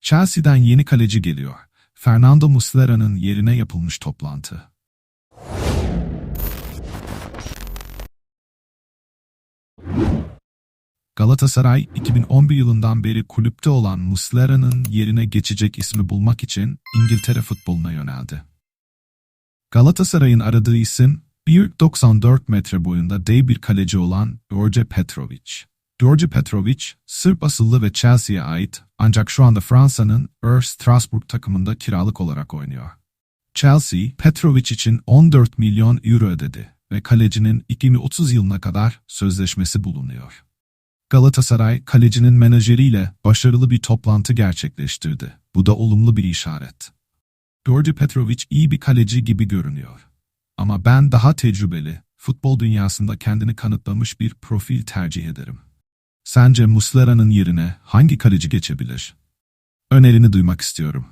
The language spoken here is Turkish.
Chelsea'den yeni kaleci geliyor. Fernando Muslera'nın yerine yapılmış toplantı. Galatasaray 2011 yılından beri kulüpte olan Muslera'nın yerine geçecek ismi bulmak için İngiltere futboluna yöneldi. Galatasaray'ın aradığı isim 1.94 metre boyunda dev bir kaleci olan George Petrovic. George Petrovic, Sırp asıllı ve Chelsea'ye ait ancak şu anda Fransa'nın Ur Strasbourg takımında kiralık olarak oynuyor. Chelsea, Petrovic için 14 milyon euro ödedi ve kalecinin 2030 yılına kadar sözleşmesi bulunuyor. Galatasaray, kalecinin menajeriyle başarılı bir toplantı gerçekleştirdi. Bu da olumlu bir işaret. Georgi Petrovic iyi bir kaleci gibi görünüyor. Ama ben daha tecrübeli, futbol dünyasında kendini kanıtlamış bir profil tercih ederim. Sence Muslera'nın yerine hangi kaleci geçebilir? Önerini duymak istiyorum.